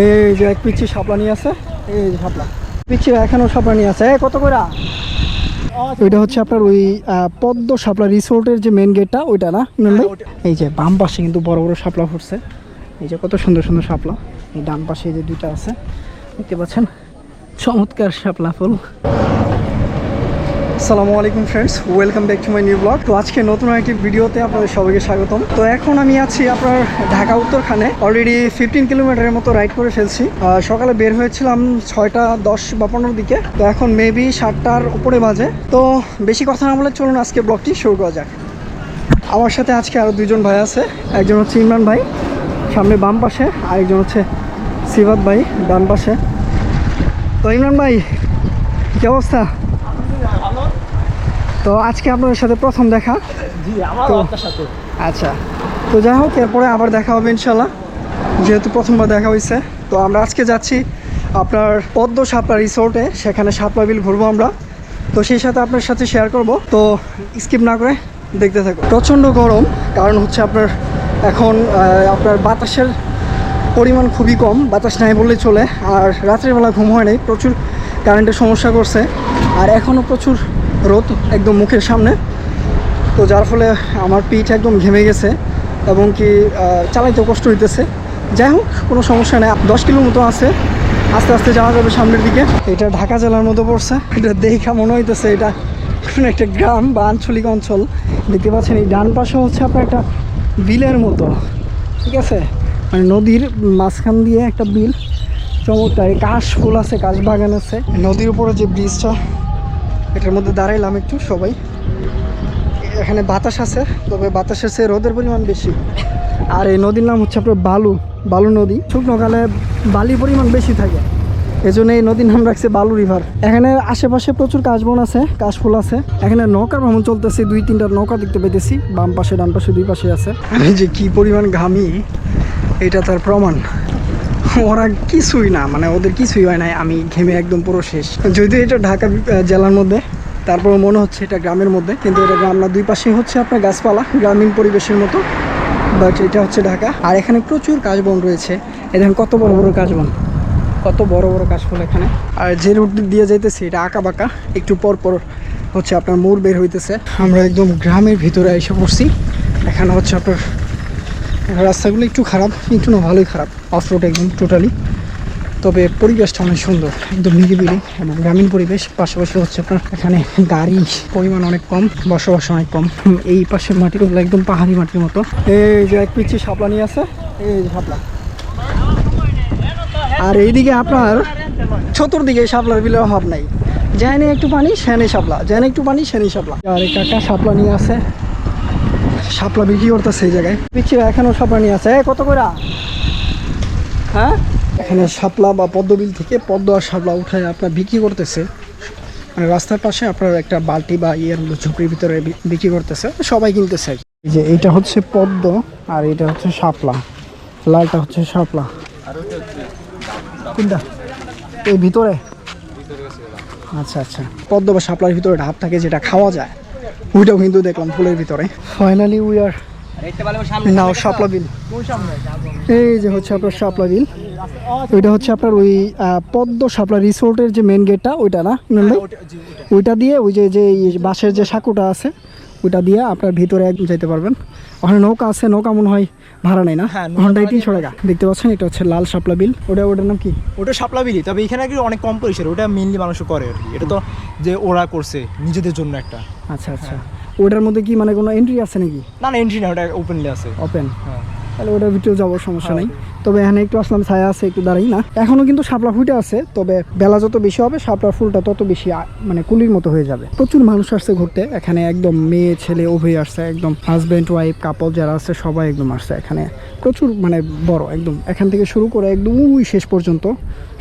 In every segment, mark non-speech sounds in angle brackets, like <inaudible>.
এই যে এক পিচ্ছি সাপলা নিয়ে আছে। এই যে সাপলা পিচ্ছি এখানেও সাপলা নিয়ে আছে। এ, কত করে ওইটা হচ্ছে আপনার ওই পদ্ম সাপলা রিসোর্টের যে মেন গেটটা ওইটা না এই যে বাম পাশে কিন্তু বড় বড় সাপলা ফুটছে। এই যে কত সুন্দর সুন্দর সাপলা এই ডান পাশে যে দুইটা আছে। দেখতে পাচ্ছেন? চমৎকার শাপলা ফুল। আসসালামু আলাইকুম friends welcome back to my new blog তো আজকে নতুন একটি ভিডিওতে আপনাদের সবাইকে স্বাগতম। তো এখন আমি আছি আপনার ঢাকা উত্তরখানে। অলরেডি ফিফটিন কিলোমিটারের মতো রাইড করে ফেলছি। সকালে বের হয়েছিলাম ছয়টা দশ বা পনেরোর দিকে। তো এখন মেবি সাতটার উপরে বাজে। তো বেশি কথা না বলে চলুন আজকে ব্লগটি শুরু করা যাক। আমার সাথে আজকে আরও দুজন ভাই আছে। একজন হচ্ছে ইমরান ভাই, সামনে বাম পাশে। আরেকজন হচ্ছে সিবাত ভাই, ডান পাশে। তো ইমরান ভাই, কী অবস্থা? তো আজকে আপনাদের সাথে প্রথম দেখা। সাথে। আচ্ছা। তো যাই হোক এরপরে আবার দেখা হবে ইনশাল্লাহ যেহেতু প্রথমবার দেখা হয়েছে তো আমরা আজকে যাচ্ছি আপনার পদ্ম শাপলা রিসোর্টে সেখানে শাপলা বিল ঘুরবো আমরা। তো সেই সাথে আপনার সাথে শেয়ার করব। তো স্কিপ না করে দেখতে থাকো প্রচণ্ড গরম কারণ হচ্ছে আপনার এখন আপনার বাতাসের পরিমাণ খুবই কম বাতাস নাই বললেই চলে। আর রাত্রিবেলা ঘুম হয় নাই প্রচুর কারেন্টের সমস্যা করছে। আর এখনও প্রচুর রোদ একদম মুখের সামনে। তো যার ফলে আমার পিঠ একদম ঘেমে গেছে এবং কি আহ, চালাইতে কষ্ট হইতেছে। যাই হোক কোনো সমস্যা নেই। দশ কিলো মতো আছে। আস্তে আস্তে যাওয়া যাবে সামনের দিকে। এটা ঢাকা জেলার মতো পড়ছে। এটা দেখা মনে হইতেছে এটা কোনো একটা গ্রাম বা আঞ্চলিক অঞ্চল। দেখতে পাচ্ছেন এই ডান পাশে হচ্ছে আপনার একটা বিলের মতো। ঠিক আছে? মানে নদীর মাঝখান দিয়ে একটা বিল। চমৎকার। কাশ ফুল আছে কাশ বাগান আছে। নদীর উপরে যে ব্রিজটা এটার মধ্যে দাঁড়াইলাম একটু সবাই। এখানে বাতাস আছে, তবে বাতাসের চেয়ে রোদের পরিমাণ বেশি। আর এই নদীর নাম হচ্ছে আপনার বালু বালু নদী। শুকনোকালে বালির পরিমাণ বেশি থাকে। এই জন্য এই নদীর নাম রাখছে বালু রিভার। এখানে আশেপাশে প্রচুর কাশবন আছে, কাশফুল আছে। এখানে নৌকা ভ্রমণ চলতেছে, দুই তিনটা নৌকা দেখতে পেতেছি। বাম পাশে, ডান পাশে, দুই পাশে আছে। আমি যে কি পরিমাণ ঘামি, এটা তার প্রমাণ। <laughs> ওরা কিছুই না মানে ওদের কিছুই হয় নাই, আমি ঘেমে একদম পুরো শেষ। যদিও এটা ঢাকা জেলার মধ্যে তারপর মনে হচ্ছে এটা গ্রামের মধ্যে, কিন্তু এটা গ্রাম না, দুই পাশে হচ্ছে আপনার গাছপালা, গ্রামীণ পরিবেশের মতো বাট এটা হচ্ছে ঢাকা। আর এখানে প্রচুর কাশবন রয়েছে এ দেখেন কত বড় বড় কাশবন, কত বড় বড় কাশফুল এখানে। আর যে রুট দিয়ে যাইতেছে, এটা আঁকা বাঁকা একটু পর পর হচ্ছে আপনার মোড় বের হইতেছে। আমরা একদম গ্রামের ভিতরে এসে পড়ছি, এখানে হচ্ছে আপনার রাস্তাগুলো একটু খারাপ, একটু না ভালোই খারাপ অফ রোড একদম টোটালি তবে পরিবেশটা অনেক সুন্দর, একদম নিরিবিলি এবং গ্রামীণ পরিবেশ। পাশাপাশি হচ্ছে আপনার এখানে গাড়ি, পরিমাণ অনেক কম, বসবাস অনেক কম। এই পাশের মাটিগুলো একদম পাহাড়ি মাটির মতো। এই যে এক পিচ্ছি শাপলা নিয়ে আছে এই শাপলা। আর এইদিকে আপনার চতুর্দিকে শাপলার বিলের অভাব নাই। যেখানে একটু পানি সেখানে শাপলা, যেখানে একটু পানি সেখানে শাপলা। আর কাকা শাপলা নিয়ে আছে শাপলা বিক্রি করতেছে এই জায়গায়। পিচ্ছি এখানেও শাপলা নিয়ে আছে। কত করে হ্যাঁ? এখানে শাপলা বা পদ্মবিল থেকে পদ্ম আর শাপলা উঠায় আপনার বিক্রি করতেছে। মানে রাস্তার পাশে আপনার একটা বালতি বা ইয়ের ঝুঁকির ভিতরে বিক্রি করতেছে। সবাই কিনতেছে যে এইটা হচ্ছে পদ্ম আর এটা হচ্ছে শাপলা। লালটা হচ্ছে শাপলা। কোনটা? এই ভিতরে? আচ্ছা আচ্ছা। পদ্ম বা শাপলার ভিতরে ঢাপ থাকে যেটা খাওয়া যায়। ওইটাও কিন্তু দেখলাম ফুলের ভিতরে। ফাইনালি উই আর নাও শাপলা বিল এই যে হচ্ছে আপনার শাপলা বিল ওইটা হচ্ছে আপনার ওই আহ, পদ্ম শাপলা রিসোর্টের যে মেন গেটটা ওইটা না ওইটা দিয়ে ওই যে যে বাঁশের যে সাঁকুটা আছে ওইটা দিয়ে আপনার ভিতরে একদম যেতে পারবেন। ওখানে নৌকা আছে নৌকা মনে হয় ভাড়া নেই না? হ্যাঁ, ঘন্টায় তিনশো টাকা। দেখতে পাচ্ছেন এটা হচ্ছে লাল শাপলা বিল ওটা ওটার নাম কি? ওটা শাপলা বিলি তবে এখানে অনেক কম পরিসরে ওটা মেনলি মানুষ করে আর কি। এটা তো যে ওরা করছে নিজেদের জন্য একটা। আচ্ছা আচ্ছা। ওটার মধ্যে কি মানে কোনো এন্ট্রি আছে নাকি? না না এন্ট্রি না ওটা ওপেনলি আছে। ওপেন হ্যাঁ। তাহলে ওটার ভিতরে যাওয়ার সমস্যা নেই। তবে এখানে একটু আসলাম ছায়া আছে একটু দাঁড়াই না। এখনও কিন্তু শাপলা ফুটে আছে তবে বেলা যত বেশি হবে শাপলার ফুলটা তত বেশি মানে কুলির মতো হয়ে যাবে। প্রচুর মানুষ আসছে ঘুরতে। এখানে একদম মেয়ে ছেলে উভয় আসছে একদম হাজব্যান্ড ওয়াইফ কাপল যারা আছে সবাই একদম আসছে এখানে। প্রচুর মানে বড় একদম। এখান থেকে শুরু করে একদম ওই শেষ পর্যন্ত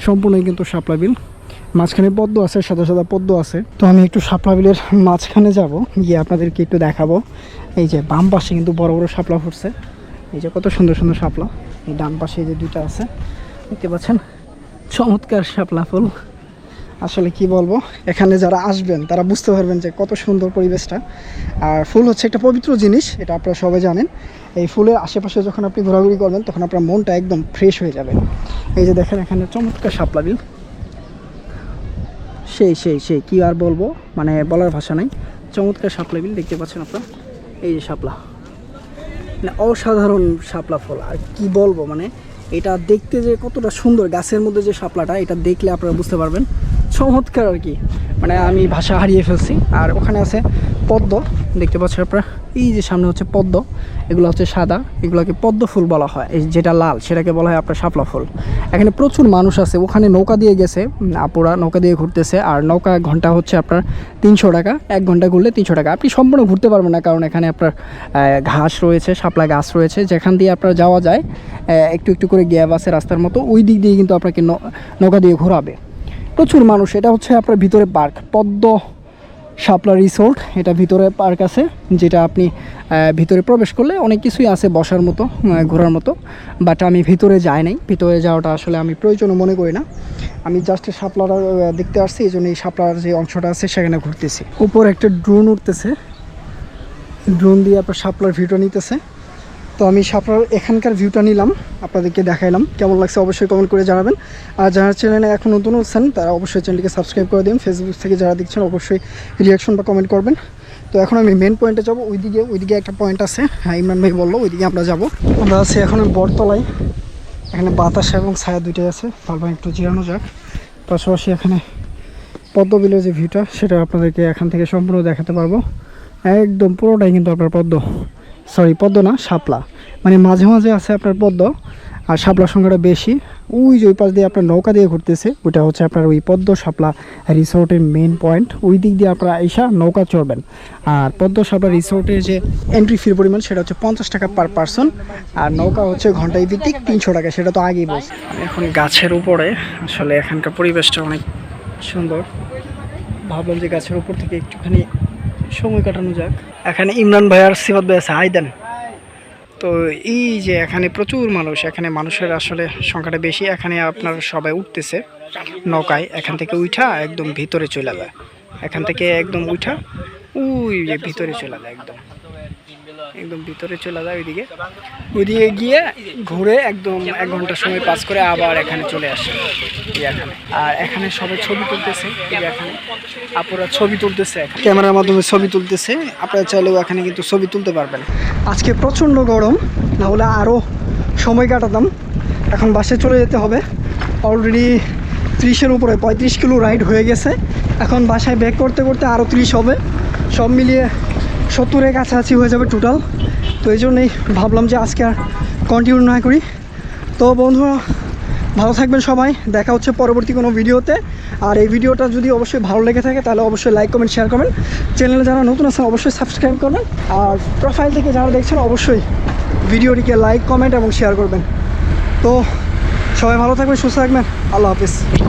সম্পূর্ণই কিন্তু শাপলা বিল। মাঝখানে পদ্ম আছে, সাদা সাদা পদ্ম আছে। তো আমি একটু শাপলা বিলের মাঝখানে যাব, গিয়ে আপনাদেরকে একটু দেখাবো। এই যে বাম পাশে কিন্তু বড় বড় শাপলা ফুটছে। এই যে কত সুন্দর সুন্দর শাপলা। এই ডান পাশে যে দুইটা আছে। দেখতে পাচ্ছেন? চমৎকার শাপলা ফুল। আসলে কি বলব, এখানে যারা আসবেন, তারা বুঝতে পারবেন যে কত সুন্দর পরিবেশটা। আর ফুল হচ্ছে একটা পবিত্র জিনিস, এটা আপনারা সবাই জানেন। এই ফুলের আশেপাশে যখন আপনি ঘোরাঘুরি করবেন, তখন আপনার মনটা একদম ফ্রেশ হয়ে যাবে। এই যে দেখেন এখানে চমৎকার শাপলা বিল। সেই সেই সেই, কী আর বলব? মানে বলার ভাষা নাই। চমৎকার শাপলা বিল দেখতে পাচ্ছেন আপনারা? এই যে শাপলা। মানে অসাধারণ শাপলা ফল। আর কি বলব মানে এটা দেখতে যে কতটা সুন্দর গাছের মধ্যে যে শাপলাটা, এটা দেখলে আপনারা বুঝতে পারবেন। চমৎকার আর কি। মানে আমি ভাষা হারিয়ে ফেলছি। আর ওখানে আছে পদ্ম। দেখতে পাচ্ছেন আপনারা? এই যে সামনে হচ্ছে পদ্ম, এগুলো হচ্ছে সাদা, এগুলোকে পদ্ম ফুল বলা হয়। এই যেটা লাল, সেটাকে বলা হয় আপনার শাপলা ফুল। এখানে প্রচুর মানুষ আছে, ওখানে নৌকা দিয়ে গেছে আপুরা নৌকা দিয়ে ঘুরতেছে, আর নৌকা ঘণ্টা হচ্ছে আপনার তিনশো টাকা, এক ঘণ্টা ঘুরলে তিনশো টাকা। আপনি সম্পূর্ণ ঘুরতে পারবেন না, কারণ এখানে আপনার ঘাস রয়েছে, শাপলা গাছ রয়েছে। যেখান দিয়ে আপনার যাওয়া যায় একটু একটু করে গ্যাপ আছে রাস্তার মতো, ওই দিক দিয়ে কিন্তু আপনাকে নৌকা দিয়ে ঘোরাবে। প্রচুর মানুষ, এটা হচ্ছে আপনার ভিতরে পার্ক, পদ্ম শাপলা রিসোর্ট, এটা ভিতরে পার্ক আছে, যেটা আপনি ভিতরে প্রবেশ করলে অনেক কিছুই আছে বসার মতো ঘোরার মতো বাট আমি ভিতরে যাই নাই। ভিতরে যাওয়াটা আসলে আমি প্রয়োজনও মনে করি না। আমি জাস্ট শাপলাটা দেখতে আসছি, এই জন্য এই শাপলার যে অংশটা আছে সেখানে ঘুরতেছি। উপর একটা ড্রোন উঠতেছে। ড্রোন দিয়ে আপনার শাপলার ভিডিও নিতেছে। তো আমি শাপলার এখানকার ভিউটা নিলাম, আপনাদেরকে দেখাইলাম। কেমন লাগছে অবশ্যই কমেন্ট করে জানাবেন। আর যারা চ্যানেলে এখন নতুন হচ্ছেন, তারা অবশ্যই চ্যানেলটিকে সাবস্ক্রাইব করে দিন। ফেসবুক থেকে যারা দেখছেন, অবশ্যই রিয়াকশন বা কমেন্ট করবেন। তো এখন আমি মেন পয়েন্টে যাব। ওইদিকে ওইদিকে একটা পয়েন্ট আছে। হ্যাঁ ইমরান ভাই বলল, ওইদিকে আমরা যাব। আমরা আছি এখন বটতলায়। এখানে বাতাস এবং ছায়া দুইটাই আছে। তারপর একটু জিরানো যাক। পাশাপাশি এখানে পদ্মবিলের যে ভিউটা সেটা আপনাদেরকে এখান থেকে সম্পূর্ণ দেখাতে পারব। একদম পুরোটাই কিন্তু আপনার পদ্ম। সরি পদ্ম না, শাপলা। মানে মাঝে মাঝে আছে আপনার পদ্ম, আর শাপলার সংখ্যাটা বেশি। ওই যে ওই পাশ দিয়ে আপনার নৌকা দিয়ে ঘুরতেছে, ওইটা হচ্ছে আপনার ওই পদ্ম শাপলা রিসোর্টের মেন পয়েন্ট ওই দিক দিয়ে আপনারা এসা নৌকা চড়বেন। আর পদ্ম শাপলা রিসোর্টের যে এন্ট্রি ফির পরিমাণ, সেটা হচ্ছে পঞ্চাশ টাকা পার পার্সন আর নৌকা হচ্ছে ঘন্টায় ভিত্তিক তিনশো টাকা, সেটা তো আগেই বলছি। এখন গাছের উপরে, আসলে এখানকার পরিবেশটা অনেক সুন্দর। ভাবলাম যে গাছের উপর থেকে একটুখানি সময় কাটানো যাক। এখানে ইমরান ভাই আর সিমাদ ভাই আছে। হাই দেন। তো এই যে এখানে প্রচুর মানুষ, এখানে মানুষের আসলে সংখ্যাটা বেশি। এখানে আপনার সবাই উঠতেছে নৌকায়। এখান থেকে উঠা একদম ভিতরে চলে যায়। এখান থেকে একদম উঠা উই ভিতরে চলে যায় একদম। একদম ভিতরে চলে যায় ওইদিকে ওইদিকে গিয়ে ঘুরে একদম এক ঘণ্টা সময় পাস করে আবার এখানে চলে আসে। এখানে। আর এখানে সবাই ছবি তুলতেছে এখানে। আপুরা ছবি তুলতেছে ক্যামেরার মাধ্যমে ছবি তুলতেছে, আপনারা চাইলেও এখানে কিন্তু ছবি তুলতে পারবেন। আজকে প্রচণ্ড গরম, না হলে আরও সময় কাটাতাম। এখন বাসে চলে যেতে হবে। অলরেডি ত্রিশের উপরে, পঁয়ত্রিশ কিলো রাইড হয়ে গেছে। এখন বাসায় ব্যাক করতে করতে আরও ত্রিশ হবে। সব মিলিয়ে সত্তরের কাছাকাছি হয়ে যাবে টোটাল তো এই জন্যই ভাবলাম যে আজকে আর কন্টিনিউ না করি। তো বন্ধুরা, ভালো থাকবেন সবাই। দেখা হচ্ছে পরবর্তী কোনো ভিডিওতে। আর এই ভিডিওটা যদি অবশ্যই ভালো লেগে থাকে, তাহলে অবশ্যই লাইক কমেন্ট শেয়ার করবেন। চ্যানেলে যারা নতুন আছেন, অবশ্যই সাবস্ক্রাইব করবেন। আর প্রোফাইল থেকে যারা দেখছেন, অবশ্যই ভিডিওটিকে লাইক কমেন্ট এবং শেয়ার করবেন। তো সবাই ভালো থাকবেন, সুস্থ থাকবেন। আল্লাহ হাফিজ।